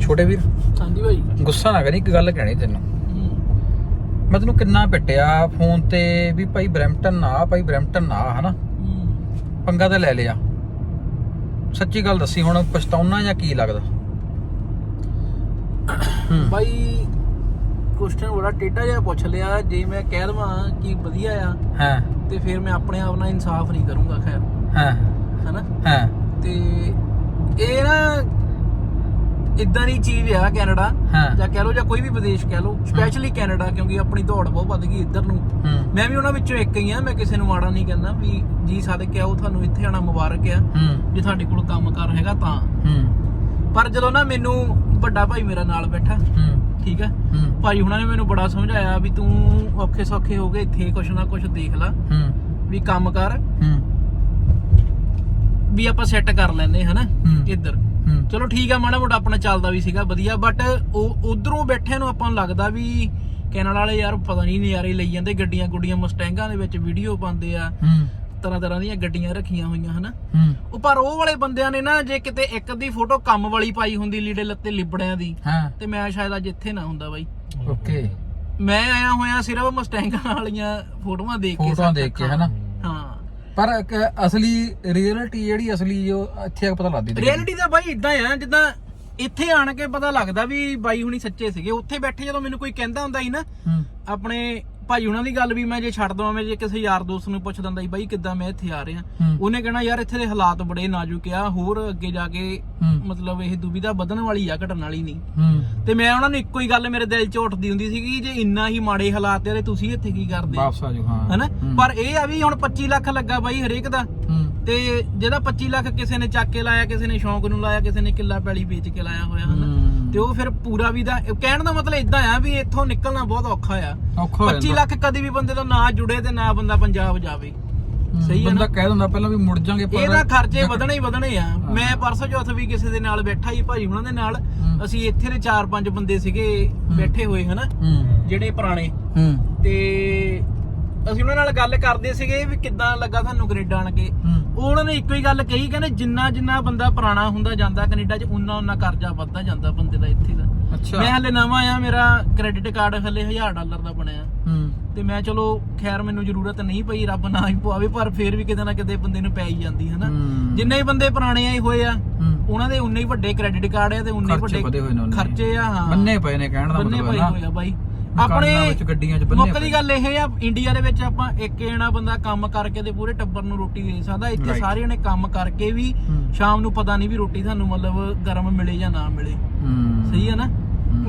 ਛੋਟੇ ਵੀਰ? ਹਾਂਜੀ ਭਾਈ। ਗੁੱਸਾ ਨਾ ਕਰੀ ਇੱਕ ਗੱਲ ਕਹਿਣੀ ਤੈਨੂੰ। ਮੈਂ ਤੈਨੂੰ ਕਿੰਨਾ ਪਿੱਟਿਆ ਫੋਨ ਤੇ ਵੀ ਭਾਈ ਬ੍ਰੈਂਪਟਨ ਨਾ ਭਾਈ ਬ੍ਰੈਂਪਟਨ ਨਾ ਹਨਾ? ਪੰਗਾ ਤਾਂ ਲੈ ਲਿਆ। ਸੱਚੀ ਗੱਲ ਦੱਸੀ ਹੁਣ ਪਛਤਾਉਣਾ ਜਾਂ ਕੀ ਲੱਗਦਾ? ਭਾਈ ਕੁਐਸਚਨ ਬੜਾ ਟੇਢਾ ਜਿਹਾ ਪੁੱਛ ਲਿਆ ਜੇ ਮੈਂ ਕਹਿ ਦਵਾਂ ਕਿ ਵਧੀਆ ਆ ਹਾਂ। ਤੇ ਫਿਰ ਮੈਂ ਆਪਣੇ ਆਪ ਨਾਲ ਇਨਸਾਫ ਨਹੀਂ ਕਰੂੰਗਾ ਖੈਰ। ਹਾਂ। ਹੈਨਾ? ਹਾਂ। ਤੇ ਇਹ ਨਾ ਇਦਾਂ ਦੀ ਚੀਜ਼ ਆ ਕੈਨੇਡਾ ਹਾਂ। ਜਾਂ ਕਹਿ ਲਓ ਜਾਂ ਕੋਈ ਵੀ ਵਿਦੇਸ਼ ਕਹਿ ਲਓ ਸਪੈਸ਼ਲੀ ਕੈਨੇਡਾ ਕਿਉਂਕਿ ਆਪਣੀ ਦੌੜ ਬਹੁਤ ਵੱਧ ਗਈ ਇੱਧਰ ਨੂੰ। ਹੂੰ। ਮੈਂ ਵੀ ਉਹਨਾਂ ਵਿੱਚੋਂ ਇੱਕ ਹੀ ਆ ਮੈਂ ਕਿਸੇ ਨੂੰ ਮਾੜਾ ਨਹੀਂ ਕਹਿੰਦਾ ਵੀ ਜੀ ਸਦਕੇ ਆਓ ਤੁਹਾਨੂੰ ਇੱਥੇ ਆਣਾ ਮੁਬਾਰਕ ਆ ਹੂੰ। ਜੇ ਤੁਹਾਡੇ ਕੋਲ ਕੰਮ ਕਰ ਹੈਗਾ ਤਾਂ। ਹੂੰ। ਪਰ ਜਦੋਂ ਨਾ ਮੈਨੂੰ ਵੱਡਾ ਭਾਈ ਮੇਰਾ ਨਾਲ ਬੈਠਾ ਹੂੰ। ਠੀਕ ਹੂੰ। ਭਾਈ ਹੁਣਾਂ ਨੇ ਮੈਨੂੰ ਬੜਾ ਸਮਝਾਇਆ ਵੀ ਤੂੰ ਔਖੇ ਸੌਖੇ ਹੋ ਗਏ ਇੱਥੇ ਕੁਛ ਨਾ ਕੁਛ ਦੇਖ ਲੈ। ਹੂੰ। ਵੀ ਕੰਮ ਕਰ ਹੂੰ। ਵੀ ਆਪਾਂ ਸੈੱਟ ਕਰ ਲੈਨੇ ਹਨਾ? ਹੂੰ। ਇੱਧਰ। ਹੂੰ ਚਲੋ ਠੀਕ ਆ ਮਾੜਾ ਮੋਟਾ ਆਪਣਾ ਚੱਲਦਾ ਵੀ ਸੀਗਾ ਵਧੀਆ ਬਟ ਉਹ ਉਧਰੋਂ ਬੈਠਿਆਂ ਨੂੰ ਆਪਾਂ ਨੂੰ ਲੱਗਦਾ ਵੀ ਕੈਨੇਡਾ ਵਾਲੇ ਯਾਰ ਪਤਾ ਨਹੀਂ ਨਜ਼ਾਰੇ ਲਈ ਜਾਂਦੇ ਗੱਡੀਆਂ ਗੁੱਡੀਆਂ ਮਸਟੈਂਗਾਂ ਦੇ ਵਿੱਚ ਵੀਡੀਓ ਪਾਉਂਦੇ ਆ ਤਰ੍ਹਾਂ ਤਰ੍ਹਾਂ ਦੀਆਂ ਗੱਡੀਆਂ ਰੱਖੀਆਂ ਹੋਈਆਂ ਹਨਾ? ਉਹ ਪਰ ਉਹ ਵਾਲੇ ਬੰਦਿਆਂ ਨੇ ਨਾ ਜੇ ਕਿਤੇ ਇੱਕ ਦੀ ਫੋਟੋ ਕੰਮ ਵਾਲੀ ਪਾਈ ਹੁੰਦੀ ਲੀੜੇ ਲੱਤੇ ਲਿਬੜਿਆਂ ਦੀ ਤੇ ਮੈਂ ਸ਼ਾਇਦ ਅੱਜ ਇੱਥੇ ਨਾ ਹੁੰਦਾ ਬਾਈ। ਓਕੇ। ਮੈਂ ਆਇਆ ਹੋਇਆ ਸਿਰਫ ਮਸਟੈਂਗਾਂ ਵਾਲੀਆਂ ਫੋਟੋਆਂ ਦੇਖ ਕੇ ਫੋਟੋਆਂ ਦੇਖ ਕੇ ਹਨਾ? ਪਰ ਇੱਕ ਅਸਲੀ ਰਿਐਲਿਟੀ ਜਿਹੜੀ ਅਸਲੀ ਜੋ ਇੱਥੇ ਆ ਕੇ ਪਤਾ ਲੱਗਦੀ ਤੇਰੀ। ਰਿਐਲਿਟੀ ਤਾਂ ਬਾਈ ਇਦਾਂ ਆ ਜਿੱਦਾਂ ਇੱਥੇ ਆਣ ਕੇ ਪਤਾ ਲੱਗਦਾ ਵੀ ਬਾਈ ਹੁਣੀ ਸੱਚੇ ਸੀਗੇ ਉੱਥੇ ਬੈਠੇ ਜਦੋਂ ਮੈਨੂੰ ਕੋਈ ਕਹਿੰਦਾ ਹੁੰਦਾ ਸੀ ਨਾ ਹੂੰ ਆਪਣੇ ਭਾਈ ਉਹਨਾਂ ਦੀ ਗੱਲ ਵੀ ਮੈਂ ਜੇ ਛੱਡ ਦਵਾਂ ਮੈਂ ਜੇ ਕਿਸੇ ਯਾਰ ਦੋਸਤ ਨੂੰ ਪੁੱਛ ਦਿੰਦਾ ਸੀ ਬਾਈ ਕਿੱਦਾਂ ਮੈਂ ਇੱਥੇ ਆ ਰਿਹਾ। ਉਹਨੇ ਕਹਿਣਾ ਯਾਰ ਇੱਥੇ ਦੇ ਹਾਲਾਤ ਬੜੇ ਨਾਜ਼ੁਕ ਆ ਹੋਰ ਅੱਗੇ ਜਾ ਕੇ ਮਤਲਬ ਇਹ ਦੁਬਿਧਾ ਵਧਣ ਵਾਲੀ ਆ ਘਟਣ ਵਾਲੀ ਨਹੀਂ। ਤੇ ਮੈਂ ਉਹਨਾਂ ਨੂੰ ਇੱਕੋ ਹੀ ਗੱਲ ਮੇਰੇ ਦਿਲ 'ਚ ਉੱਠਦੀ ਹੁੰਦੀ ਸੀਗੀ ਜੇ ਇੰਨਾ ਹੀ ਮਾੜੇ ਹਾਲਾਤ ਆ ਤੇ ਤੁਸੀਂ ਇੱਥੇ ਕੀ ਕਰਦੇ? ਵਾਪਸ ਆ ਜਾਓ ਹਾਂ। ਹਨਾ। ਪਰ ਇਹ ਆ ਵੀ ਹੁਣ 25 ਲੱਖ ਲੱਗਾ ਬਾਈ ਹਰੇਕ ਦਾ। ਤੇ ਜਿਹਦਾ 25 ਲੱਖ ਕਿਸੇ ਨੇ ਚੱਕ ਕੇ ਲਾਇਆ ਕਿਸੇ ਨੇ ਸ਼ੌਂਕ ਨੂੰ ਲਾਇਆ ਕਿਸੇ ਨੇ ਕਿੱਲਾ ਪੈਲੀ ਵੇਚ ਕੇ ਲਾਇਆ ਹੋਇਆ ਹਨਾ। ਤੇ ਉਹ ਫਿਰ ਪੂਰਾ ਵੀ ਦਾ ਕਹਿਣ ਦਾ ਮਤਲਬ ਇਦਾਂ ਆ ਵੀ ਇੱਥੋਂ ਨਿਕਲਣਾ ਬਹੁਤ ਔਖਾ ਆ। ਔਖਾ ਹੋ 25 ਜਾਂਦਾ ਲੱਖ ਕਦੀ ਵੀ ਬੰਦੇ ਤੋਂ ਨਾ ਜੁੜੇ ਤੇ ਨਾ ਬੰਦਾ ਪੰਜਾਬ ਜਾਵੇ। ਸਹੀ ਹੈ ਬੰਦਾ ਨਾ ਕਹਿ ਦਿੰਦਾ ਪਹਿਲਾਂ ਵੀ ਮੁੜ ਜਾਾਂਗੇ ਪਰ ਇਹਦਾ ਖਰਚੇ ਵਧਣੇ ਹੀ ਵਧਣੇ ਆ। ਮੈਂ ਪਰਸੋਂ ਚੌਥ ਵੀ ਕਿਸੇ ਦੇ ਨਾਲ ਬੈਠਾ ਹੀ ਭਾਈ ਉਹਨਾਂ ਦੇ ਨਾਲ। ਅਸੀਂ ਇੱਥੇ ਦੇ 4-5 ਬੰਦੇ ਸੀਗੇ ਬੈਠੇ ਹੋਏ ਹਨਾ ਜਿਹੜੇ ਪੁਰਾਣੇ। ਤੇ ਅਸੀਂ ਉਹਨਾਂ ਨਾਲ ਗੱਲ ਕਰਦੇ ਸੀਗੇ ਵੀ ਕਿੱਦਾਂ ਲੱਗਾ ਤੁਹਾਨੂੰ ਕੈਨੇਡਾ ਆਣ ਕੇ। ਹੂੰ। ਉਹ ਉਹਨਾਂ ਨੇ ਇੱਕੋ ਹੀ ਗੱਲ ਕਹੀ ਕਹਿੰਦੇ ਜਿੰਨਾ ਜਿੰਨਾ ਬੰਦਾ ਪੁਰਾਣਾ ਹੁੰਦਾ ਜਾਂਦਾ ਕੈਨੇਡਾ 'ਚ ਉਨਾ ਉਨਾ ਕਰਜ਼ਾ ਵੱਧਦਾ ਜਾਂਦਾ ਬੰਦੇ ਦਾ ਇੱਥੇ ਦਾ। ਅੱਛਾ। ਮੈਂ ਹਲੇ ਨਵਾਂ ਆ ਮੇਰਾ ਕ੍ਰੈਡਿਟ ਕਾਰਡ ਹਲੇ 1000 ਡਾਲਰ ਦਾ ਬਣਿਆ। ਹੂੰ। ਤੇ ਮੈਂ ਚਲੋ ਖੈਰ ਮੈਨੂੰ ਜ਼ਰੂਰਤ ਨਹੀਂ ਪਈ ਰੱਬ ਨਾ ਹੀ ਪਵਾਵੇ ਪਰ ਫੇਰ ਵੀ ਕਿਤੇ ਨਾ ਕਿਤੇ ਬੰਦੇ ਨੂੰ ਪੈ ਹੀ ਜਾਂਦੀ ਹੈ ਨਾ ਹੂੰ। ਜਿੰਨੇ ਵੀ ਬੰਦੇ ਪੁਰਾਣੇ ਆਏ ਹੋਏ ਆ ਹੂੰ। ਉਹਨਾਂ ਦੇ ਉਨੇ ਹੀ ਵੱਡੇ ਕ੍ਰੈਡਿਟ ਕਾਰਡ ਆ ਤੇ ਉਨੇ ਹੀ ਖਰਚੇ ਵਧੇ ਹੋਏ ਨੇ ਵੱਡੇ ਉਨੇ। ਖਰਚੇ ਆ ਹਾਂ। ਬੰਨੇ ਪਏ ਨੇ ਕਹਿਣ ਦਾ ਬੰਨੇ ਮਤਲਬ ਪਏ ਹੈ ਹੋਏ ਨਾ ਆ ਬਾਈ। ਆਪਣੇ ਵਿੱਚ ਗੱਡੀਆਂ 'ਚ ਬੰਨੇ ਮੁੱਖ ਪਏ। ਦੀ ਗੱਲ ਇਹ ਆ ਇੰਡੀਆ ਦੇ ਵਿੱਚ ਆਪਾਂ ਇੱਕ ਜਣਾ ਬੰਦਾ ਕੰਮ ਕਰਕੇ ਤੇ ਪੂਰੇ ਟੱਬਰ ਨੂੰ ਰੋਟੀ ਦੇ ਸਕਦਾ। ਇੱਥੇ Right. ਸਾਰੇ ਜਣੇ ਕੰਮ ਕਰਕੇ ਵੀ ਹੂੰ। ਸ਼ਾਮ ਨੂੰ ਪਤਾ ਨਹੀਂ ਵੀ ਰੋਟੀ ਤੁਹਾਨੂੰ ਮਤਲਬ ਗਰਮ ਮਿਲੇ ਜਾਂ ਨਾ ਮਿਲੇ। ਹੂੰ। ਸਹੀ ਹੈ ਨਾ?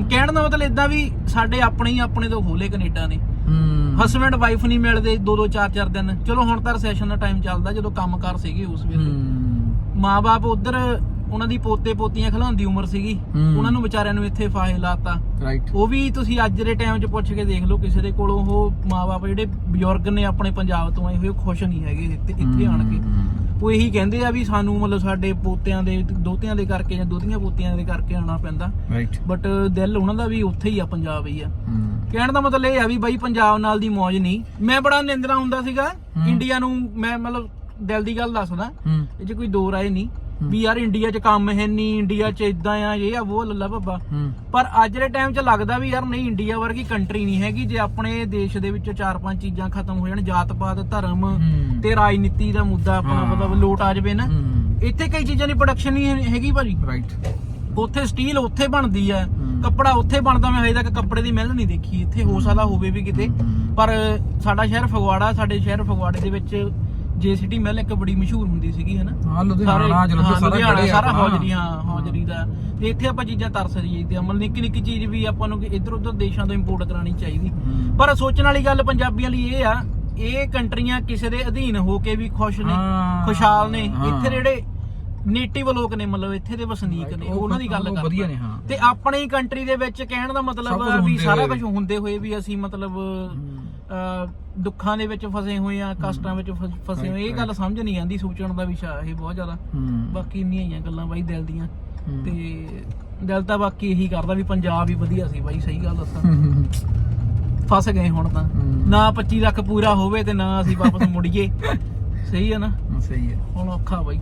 ਕਹਿਣ ਦਾ ਮਤਲਬ ਇਦਾਂ ਵੀ ਸਾਡੇ ਆਪਣੇ ਹੀ ਆਪਣੇ ਤੋਂ ਖੋਲੇ ਕੈਨੇਡਾ ਨੇ। ਹੂੰ। ਹਸਬੰਡ ਵਾਈਫ ਨਹੀਂ ਮਿਲਦੇ ਦੋ ਦੋ ਚਾਰ ਚਾਰ ਦਿਨ। ਚਲੋ ਹੁਣ ਤਾਂ ਰੈਸੈਸ਼ਨ ਦਾ ਟਾਈਮ ਚੱਲਦਾ ਜਦੋਂ ਕੰਮਕਾਰ ਸੀਗੇ ਉਸ ਵੇਲੇ। ਹੂੰ। ਮਾਪੇ ਉਧਰ ਉਹਨਾਂ ਦੀ ਪੋਤੇ ਪੋਤੀਆਂ ਖਿਲਾਉਂਦੀ ਉਮਰ ਸੀਗੀ। ਹੂੰ। ਉਹਨਾਂ ਨੂੰ ਵਿਚਾਰਿਆਂ ਨੂੰ ਇੱਥੇ ਫਾਹੇ ਲਾਤਾ। ਰਾਈਟ ਉਹ ਵੀ ਤੁਸੀਂ ਅੱਜ ਦੇ ਟਾਈਮ 'ਚ ਪੁੱਛ ਕੇ ਦੇਖ ਲਓ ਕਿਸੇ ਦੇ ਕੋਲੋਂ ਉਹ ਮਾਪੇ ਜਿਹੜੇ ਬਜ਼ੁਰਗ ਨੇ ਆਪਣੇ ਪੰਜਾਬ ਤੋਂ ਆਏ ਹੋਏ ਉਹ ਖੁਸ਼ ਨਹੀਂ ਹੈਗੇ ਇੱਥੇ ਇੱਥੇ ਆਣ ਕੇ। ਉਹ ਇਹੀ ਕਹਿੰਦੇ ਆ ਵੀ ਸਾਨੂੰ ਮਤਲਬ ਸਾਡੇ ਪੋਤਿਆਂ ਦੇ ਦੋਤਿਆਂ ਦੇ ਕਰਕੇ ਜਾਂ ਦੋਤੀਆਂ ਪੋਤੀਆਂ ਦੇ ਕਰਕੇ ਆਉਣਾ ਪੈਂਦਾ। ਰਾਈਟ ਬਟ ਦਿਲ ਉਹਨਾਂ ਦਾ ਵੀ ਉੱਥੇ ਹੀ ਆ ਪੰਜਾਬ ਹੀ ਆ। ਕਹਿਣ ਦਾ ਮਤਲਬ ਇਹ ਆ ਵੀ ਬਾਈ ਪੰਜਾਬ ਨਾਲ ਦੀ ਮੌਜ ਨਹੀਂ। ਮੈਂ ਬੜਾ ਨਿੰਦਰਾ ਹੁੰਦਾ ਸੀਗਾ। ਇੰਡੀਆ ਨੂੰ ਮੈਂ ਮਤਲਬ ਦਿਲ ਦੀ ਗੱਲ ਦੱਸਦਾ। ਹੂੰ। ਇਹ 'ਚ ਕੋਈ ਦੋ ਰਾਏ ਨਹੀਂ। ਵੀ ਯਾਰ ਇੰਡੀਆ 'ਚ ਕੰਮ ਹੈ ਨਹੀਂ ਇੰਡੀਆ 'ਚ ਇਦਾਂ ਆ ਇਹ ਆ ਉਹ ਲੱਲਾ ਬੱਬਾ ਪਰ ਅੱਜ ਦੇ ਟਾਈਮ 'ਚ ਲੱਗਦਾ ਵੀ ਯਾਰ ਨਹੀਂ ਇੰਡੀਆ ਵਰਗੀ ਕੰਟਰੀ ਨਹੀਂ ਹੈਗੀ ਜੇ ਆਪਣੇ ਦੇਸ਼ ਦੇ ਵਿੱਚ ਚਾਰ ਪੰਜ ਚੀਜ਼ਾਂ ਖਤਮ ਹੋ ਜਾਣ ਜਾਤ ਪਾਤ ਧਰਮ। ਤੇ ਰਾਜਨੀਤੀ ਦਾ ਮੁੱਦਾ ਆਪਣਾ। ਮਤਲਬ ਲੋਟ ਆ ਜਾਵੇ ਨਾ ਇੱਥੇ ਕਈ ਚੀਜ਼ਾਂ ਦੀ ਪ੍ਰੋਡਕਸ਼ਨ ਨਹੀਂ ਹੈਗੀ ਭਾਜੀ ਰਾਈਟ ਉੱਥੇ ਸਟੀਲ ਉੱਥੇ ਬਣਦੀ ਆ। ਕੱਪੜਾ ਉੱਥੇ ਬਣਦਾ ਮੈਂ ਹਜੇ ਤੱਕ ਕੱਪੜੇ ਦੀ ਮਿਲ ਨਹੀਂ ਦੇਖੀ ਇੱਥੇ ਹੋ ਸਕਦਾ ਹੋਵੇ ਵੀ ਕਿਤੇ। ਪਰ ਸਾਡਾ ਸ਼ਹਿਰ ਫਗਵਾੜਾ ਸਾਡੇ ਸ਼ਹਿਰ ਫਗਵਾੜੇ ਦੇ ਵਿੱਚ ਜੇ ਸਿਟੀ ਮਿਲ ਇੱਕ ਬੜੀ ਮਸ਼ਹੂਰ ਹੁੰਦੀ ਸੀਗੀ ਹਨਾ ਹਾਂ ਲੁਧਿਆਣਾ ਜਲੰਧਰ ਸਾਰਾ ਖੜੇ ਸਾਰਾ ਆਪਣਾ। ਹੌਜਰੀ ਦਾ ਤੇ ਇੱਥੇ ਆਪਾਂ ਚੀਜ਼ਾਂ ਤਰਸ ਜਾਈਦੇ ਆ ਮਤਲਬ ਨਿੱਕੀ ਨਿੱਕੀ ਚੀਜ਼ ਵੀ ਆਪਾਂ ਨੂੰ ਇੱਧਰ ਉੱਧਰ ਦੇਸ਼ਾਂ ਤੋਂ ਇੰਪੋਰਟ ਕਰਾਣੀ ਚਾਹੀਦੀ। ਪਰ ਸੋਚਣ ਵਾਲੀ ਗੱਲ ਪੰਜਾਬੀਆਂ ਲਈ ਇਹ ਆ ਇਹ ਕੰਟਰੀਆਂ ਕਿਸੇ ਦੇ ਅਧੀਨ ਹੋ ਕੇ ਵੀ ਖੁਸ਼ ਨੇ। ਖੁਸ਼ਹਾਲ ਨੇ। ਇੱਥੇ ਜਿਹੜੇ ਨੇਟਿਵ ਲੋਕ ਨੇ ਮਤਲਬ ਇੱਥੇ ਦੇ ਵਸਨੀਕ ਨੇ ਉਹ ਉਹਨਾਂ ਦੀ ਗੱਲ ਕਰਦਾ ਵਧੀਆ ਨੇ, ਹਾਂ। ਤੇ ਆਪਣੀ ਕੰਟਰੀ ਦੇ ਵਿੱਚ ਕਹਿਣ ਦਾ ਮਤਲਬ ਵੀ ਸਾਰਾ ਕੁਝ ਹੁੰਦੇ ਹੋਏ ਵੀ ਅਸੀਂ ਮਤਲਬ ਦੁੱਖਾਂ ਦੇ ਵਿੱਚ ਫਸੇ ਹੋਏ ਆ ਕਸ਼ਟਾਂ ਵਿੱਚ ਫਸ- ਹੋਏ ਇਹ ਗੱਲ ਸਮਝ ਨਹੀਂ ਆਂਦੀ ਸੋਚਣ ਦਾ ਵਿਸ਼ਾ ਇਹ ਬਹੁਤ ਜ਼ਿਆਦਾ। ਬਾਕੀ ਇੰਨੀਆਂ ਹੀ ਆ ਗੱਲਾਂ ਬਾਈ ਦਿਲ ਦੀਆਂ। ਤੇ ਦਿਲ ਤਾਂ ਬਾਕੀ ਇਹੀ ਕਰਦਾ ਵੀ ਪੰਜਾਬ ਹੀ ਵਧੀਆ ਸੀ ਬਾਈ ਸਹੀ ਗੱਲ ਦੱਸਾਂ। ਫਸ ਗਏ ਹੁਣ ਤਾਂ। ਨਾ 25 ਲੱਖ ਪੂਰਾ ਹੋਵੇ ਤੇ ਨਾ ਅਸੀਂ ਵਾਪਸ ਮੁੜੀਏ। ਸਹੀ ਹੈ ਨਾ? ਸਹੀ ਹੈ ਹੁਣ ਔਖਾ ਬਾਈ।